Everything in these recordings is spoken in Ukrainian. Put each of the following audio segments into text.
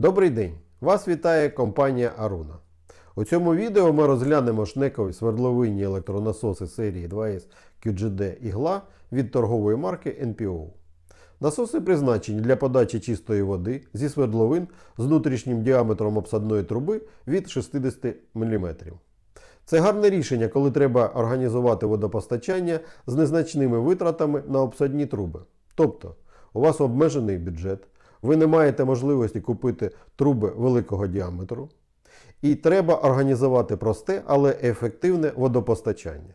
Добрий день! Вас вітає компанія Аруна. У цьому відео ми розглянемо шнекові свердловинні електронасоси серії 2S QGD Ігла від торгової марки NPO. Насоси призначені для подачі чистої води зі свердловин з внутрішнім діаметром обсадної труби від 60 мм. Це гарне рішення, коли треба організувати водопостачання з незначними витратами на обсадні труби. Тобто, у вас обмежений бюджет, ви не маєте можливості купити труби великого діаметру, і треба організувати просте, але ефективне водопостачання.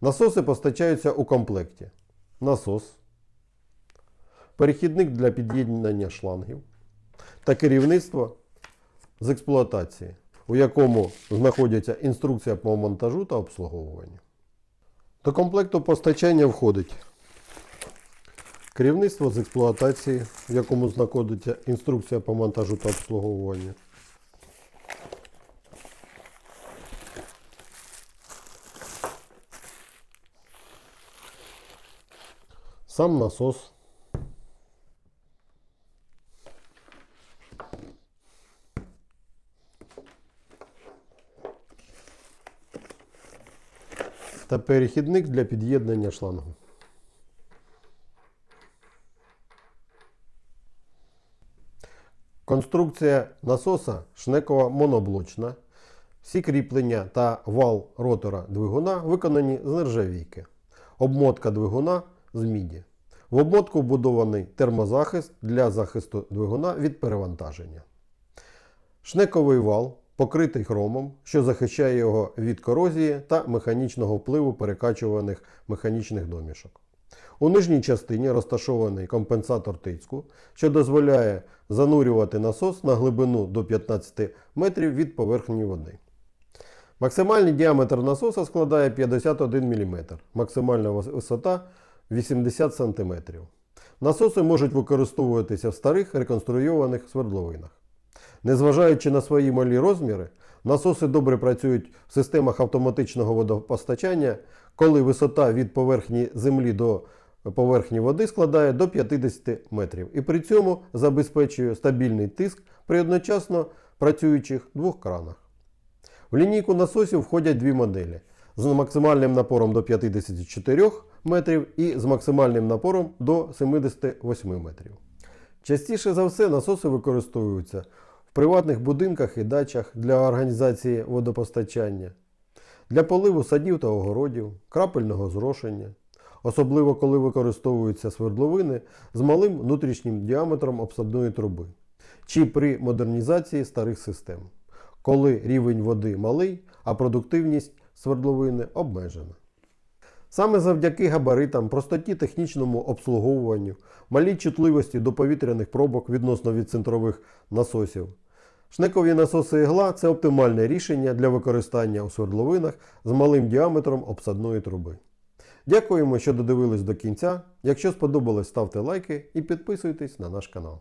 Насоси постачаються у комплекті. Насос, перехідник для під'єднання шлангів та керівництво з експлуатації, у якому знаходиться інструкція по монтажу та обслуговуванню. До комплекту постачання входить керівництво з експлуатації, в якому знаходиться інструкція по монтажу та обслуговуванню. Сам насос. Та перехідник для під'єднання шлангу. Конструкція насоса шнекова моноблочна. Всі кріплення та вал ротора двигуна виконані з нержавійки. Обмотка двигуна з міді. В обмотку вбудований термозахист для захисту двигуна від перевантаження. Шнековий вал покритий хромом, що захищає його від корозії та механічного впливу перекачуваних механічних домішок. У нижній частині розташований компенсатор тиску, що дозволяє занурювати насос на глибину до 15 метрів від поверхні води. Максимальний діаметр насоса складає 51 мм, максимальна висота 80 см. Насоси можуть використовуватися в старих реконструйованих свердловинах. Незважаючи на свої малі розміри, насоси добре працюють в системах автоматичного водопостачання, коли висота від поверхні землі до поверхні води складає до 50 метрів і при цьому забезпечує стабільний тиск при одночасно працюючих двох кранах. В лінійку насосів входять дві моделі з максимальним напором до 54 метрів і з максимальним напором до 78 метрів. Частіше за все насоси використовуються в приватних будинках і дачах для організації водопостачання, для поливу садів та огородів, крапельного зрошення, особливо коли використовуються свердловини з малим внутрішнім діаметром обсадної труби, чи при модернізації старих систем, коли рівень води малий, а продуктивність свердловини обмежена. Саме завдяки габаритам, простоті технічному обслуговуванню, малій чутливості до повітряних пробок відносно від центрових насосів. Шнекові насоси ігла це оптимальне рішення для використання у свердловинах з малим діаметром обсадної труби. Дякуємо, що додивились до кінця. Якщо сподобалось, ставте лайки і підписуйтесь на наш канал.